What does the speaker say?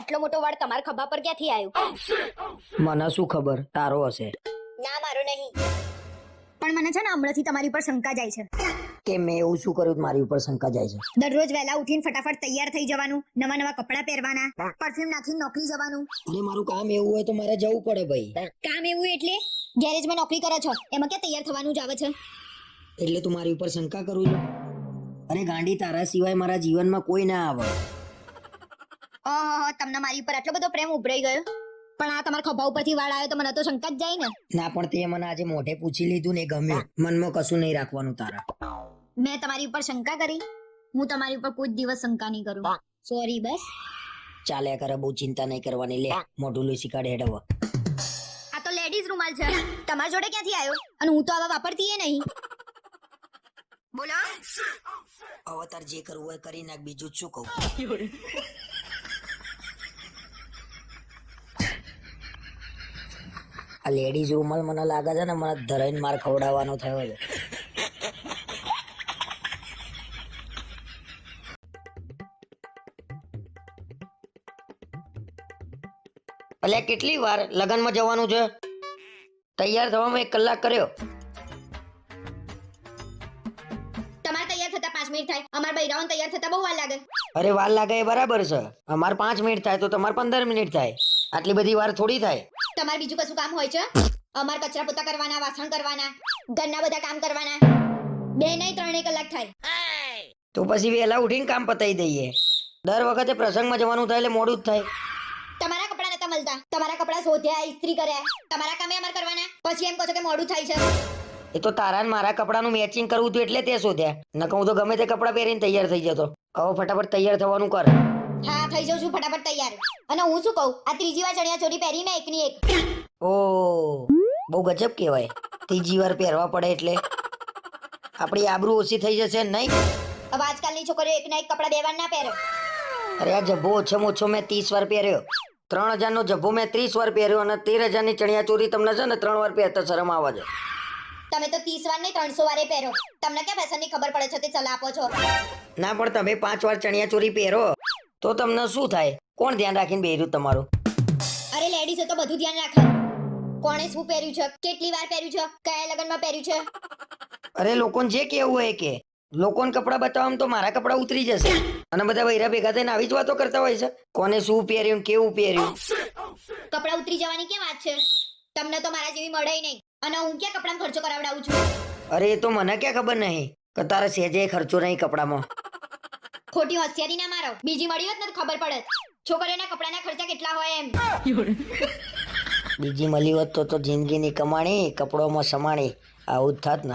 આટલો મોટો વાળ તમારા ખભા પર ક્યાંથી આવ્યો? મને શું ખબર? તારો હશે. ના મારો નહીં. પણ મને છે ને હમણાંથી તમારી ઉપર શંકા જાય છે. કે મેં એવું શું કર્યું મારી ઉપર શંકા જાય છે? દરરોજ વહેલા ઉઠીને ફટાફટ તૈયાર થઈ જવાનું નવા નવા કપડાં પહેરવાના પરફ્યુમ નાખીને નોકરી જવાનું. અને મારું કામ એવું હોય તો મારે જવું પડે ભાઈ. કામ એવું એટલે ગેરેજમાં નોકરી કરો છો. એમાં ક્યાં તૈયાર થવાનું જ આવે છે? એટલે તું મારી ઉપર શંકા કરું છું? અરે ગાંડી તારા સિવાય મારા જીવનમાં કોઈ ના આવે. ઓહો તમને મારી ઉપર આટલો બધો પ્રેમ ઉભરાઈ ગયો? પણ આ તમારા ખભા ઉપરથી વાળ આવ્યો તો મને તો શંકા જ જાય ને. ના પણ તે મને આજે મોઢે પૂછી લીધું ને ગમ્યું. મનમાં કશું નહીં રાખવાનું તારા. મેં તમારી ઉપર શંકા કરી. હું તમારી ઉપર કોઈ દિવસ શંકા નહીં કરું. સોરી બસ. ચાલ્યા કરે બહુ ચિંતા નહીં કરવાની. લે મોઢું લઈ શીખાડે હેડવો આ તો લેડીઝ રૂમાલ છે. તમારા જોડે ક્યાંથી આવ્યો અને હું તો આવા વાપરતી એ નહીં. બોલો. અવતાર જે કરવું હોય કરી નાખ. બીજું જ શું કહું? આ લેડીઝ રૂમાલ મને લાગે છે ને મને ધરાઈને માર ખવડાવવાનો થયો છે. એટલે કેટલી વાર લગ્નમાં જવાનું છે? તૈયાર થવામાં એક કલાક કર્યો. તમારે તૈયાર થતા પાંચ મિનિટ થાય. અમારા બૈરાઓને તૈયાર થતા બહુ વાર લાગે. અરે વાર લાગે એ બરાબર છે. અમારે પાંચ મિનિટ થાય તો તમારે પંદર મિનિટ થાય. આટલી બધી વાર થોડી થાય. તમારે બીજું કશું કામ હોય છે? અમાર કચરા પોતા કરવાના વાસણ કરવાના ઘરના બધા કામ કરવાના. બે નહીં ત્રણેય કલાક થાય. તો પછી વહેલા ઉઠીને કામ પતાવી દઈએ. દર વખતે પ્રસંગમાં જવાનું થાય એટલે મોડું જ થાય. તમારા કપડા નતા મળતા. તમારા કપડા શોધ્યા ઇસ્ત્રી કર્યા. તમારા કામે અમારે કરવાના. પછી એમ કહો છો કે મોડું થાય છે. એ તો તારા મારા મારા કપડાનું મેચિંગ કરવું હતું એટલે તે શોધ્યા. ન હું તો ગમે તે કપડા પહેરીને તૈયાર થઈ જતો. હવે ફટાફટ તૈયાર થવાનું કર. હા થઈ જાઉં છું ફટાફટ તૈયાર. અને હું શું કહું આ ત્રીજી વાર ચણિયા ચોરી પહેરી મેં એકની એક. ઓ બહુ ગજબ કહેવાય. ત્રીજી વાર પહેરવા પડે એટલે. આપણી આબરૂ ઓછી થઈ જશે નહીં? હવે આજકાલની છોકરીઓ એકના એક કપડાં બે વાર ના પહેરે. અરે આ જબ્બો ઓછામાં ઓછો મેં ત્રીસ વાર પહેર્યો. ત્રણ હજારનો જબ્બો મેં ત્રીસ વાર પહેર્યો અને તેર હજારની ચણિયા ચોરી તમને છે ને ત્રણ વાર પહેરતા શરમ આવે છે. તમે તો ત્રીસ વાર નહીં ત્રણસો વારે પહેરો. તમને ક્યાં ફેશનની ખબર પડે છે તે સલાહ આપો છો? ના પણ તમે પાંચ વાર ચણિયા ચોરી પહેરો. તો તમને શું થાય? કોણ ધ્યાન રાખીને બેર્યું તમારું? અરે લેડીઝે તો બધું ધ્યાન રાખે. કોણે શું પહેર્યું છે? કેટલી વાર પહેર્યું છે? કયા લગનમાં પહેર્યું છે? અરે લોકોને જે કેવું હોય કે. લોકોને કપડાં બતાવવામાં તો મારા કપડાં ઉતરી જશે. અને બધા વૈરા ભેગા થઈને આવી જ વાતો કરતા હોય છે. કોને શું પહેર્યું કેવું પહેર્યું? કપડા ઉતરી જવાની કેમ વાત છે? તમને તો મારા જેવી મળે નહીં. અને હું ક્યાં કપડાં ખર્ચો કરાવડાવું છું? અરે એ તો મને ક્યાં ખબર નહીં કે તારે સેજે ખર્ચો નહીં કપડામાં. ખોટી હોશિયારી ના મારો. બીજી મળી હોત ને તો ખબર પડત. છોકરીઓના કપડાના ખર્ચા કેટલા હોય એમ. બીજી મળી હોત તો તો જિંદગીની કમાણી, કપડોમાં સમાણી. આવું જ થાત ને.